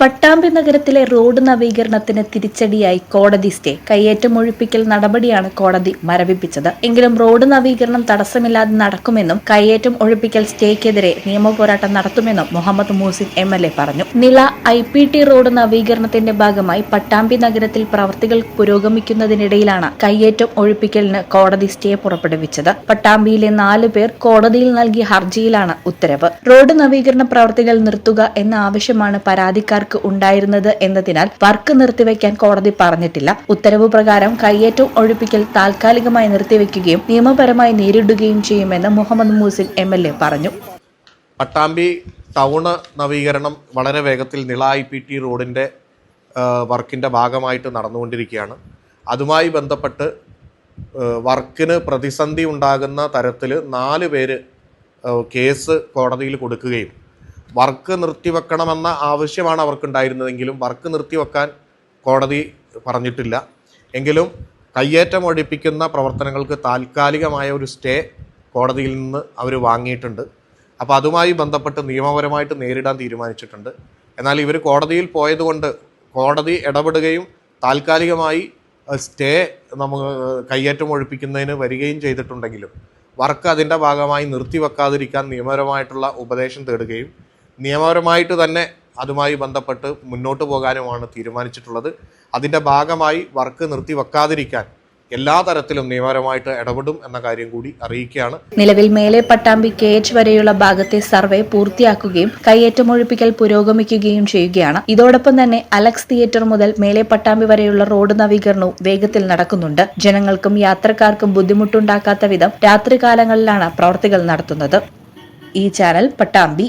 പട്ടാമ്പി നഗരത്തിലെ റോഡ് നവീകരണത്തിന് തിരിച്ചടിയായി കോടതി സ്റ്റേ. കയ്യേറ്റം ഒഴിപ്പിക്കൽ നടപടിയാണ് കോടതി മരവിപ്പിച്ചത്. എങ്കിലും റോഡ് നവീകരണം തടസ്സമില്ലാതെ നടക്കുമെന്നും കയ്യേറ്റം ഒഴിപ്പിക്കൽ സ്റ്റേക്കെതിരെ നിയമപോരാട്ടം നടത്തുമെന്നും Muhammad Muhsin M L A പറഞ്ഞു. Nila I P T road നവീകരണത്തിന്റെ ഭാഗമായി പട്ടാമ്പി നഗരത്തിൽ പ്രവർത്തികൾ പുരോഗമിക്കുന്നതിനിടയിലാണ് കയ്യേറ്റം ഒഴിപ്പിക്കലിന് കോടതി സ്റ്റേ പുറപ്പെടുവിച്ചത്. പട്ടാമ്പിയിലെ നാല് പേർ കോടതിയിൽ നൽകിയ ഹർജിയിലാണ് ഉത്തരവ്. റോഡ് നവീകരണ പ്രവർത്തികൾ നിർത്തുക എന്ന ആവശ്യമാണ് പരാതിക്കാർക്ക് ഉണ്ടായിരുന്നത് എന്നതിനാൽ വർക്ക് നിർത്തിവെക്കാൻ കോടതി പറഞ്ഞിട്ടില്ല. ഉത്തരവ് പ്രകാരം കയ്യേറ്റം ഒഴിപ്പിക്കൽ താൽക്കാലികമായി നിർത്തിവെക്കുകയും നിയമപരമായി നേരിടുകയും ചെയ്യുമെന്ന് മുഹമ്മദ് മൂസിൻ എ പറഞ്ഞു. പട്ടാമ്പി ടൗണ് നവീകരണം വളരെ വേഗത്തിൽ നിള ഐ പി ടി റോഡിന്റെ വർക്കിന്റെ ഭാഗമായിട്ട് നടന്നുകൊണ്ടിരിക്കുകയാണ്. അതുമായി ബന്ധപ്പെട്ട് വർക്കിന് പ്രതിസന്ധി ഉണ്ടാകുന്ന തരത്തിൽ നാല് പേര് കേസ് കോടതിയിൽ കൊടുക്കുകയും വർക്ക് നിർത്തിവെക്കണമെന്ന ആവശ്യമാണ് അവർക്കുണ്ടായിരുന്നതെങ്കിലും വർക്ക് നിർത്തിവെക്കാൻ കോടതി പറഞ്ഞിട്ടില്ല. എങ്കിലും കയ്യേറ്റം ഒഴിപ്പിക്കുന്ന പ്രവർത്തനങ്ങൾക്ക് താൽക്കാലികമായ ഒരു സ്റ്റേ കോടതിയിൽ നിന്ന് അവർ വാങ്ങിയിട്ടുണ്ട്. അപ്പോൾ അതുമായി ബന്ധപ്പെട്ട് നിയമപരമായിട്ട് നേരിടാൻ തീരുമാനിച്ചിട്ടുണ്ട്. എന്നാൽ ഇവർ കോടതിയിൽ പോയതുകൊണ്ട് കോടതി ഇടപെടുകയും താൽക്കാലികമായി സ്റ്റേ നമുക്ക് കയ്യേറ്റം ഒഴിപ്പിക്കുന്നതിന് വരികയും ചെയ്തിട്ടുണ്ടെങ്കിലും വർക്ക് അതിന്റെ ഭാഗമായി നിർത്തിവെക്കാതിരിക്കാൻ നിയമപരമായിട്ടുള്ള ഉപദേശം തേടുകയും നിയമപരമായിട്ട് തന്നെ അതുമായി ബന്ധപ്പെട്ട് മുന്നോട്ട് പോകാനുമാണ് തീരുമാനിച്ചിട്ടുള്ളത്. അതിന്റെ ഭാഗമായി വർക്ക് നിർത്തിവെക്കാതിരിക്കാൻ എല്ലാ തരത്തിലും നിയമപരമായിട്ട് ഇടപെടും എന്ന കാര്യം കൂടി അറിയിക്കുകയാണ്. നിലവിൽ മേലെ പട്ടാമ്പി കെ എച്ച് വരെയുള്ള ഭാഗത്തെ സർവേ പൂർത്തിയാക്കുകയും കൈയേറ്റമൊഴിപ്പിക്കൽ പുരോഗമിക്കുകയും ചെയ്യുകയാണ്. ഇതോടൊപ്പം തന്നെ അലക്സ് തിയേറ്റർ മുതൽ മേലെ പട്ടാമ്പി വരെയുള്ള റോഡ് നവീകരണവും വേഗത്തിൽ നടക്കുന്നുണ്ട്. ജനങ്ങൾക്കും യാത്രക്കാർക്കും ബുദ്ധിമുട്ടുണ്ടാക്കാത്ത വിധം രാത്രികാലങ്ങളിലാണ് പ്രവർത്തികൾ നടത്തുന്നത്. ഈ ചാനൽ പട്ടാമ്പി.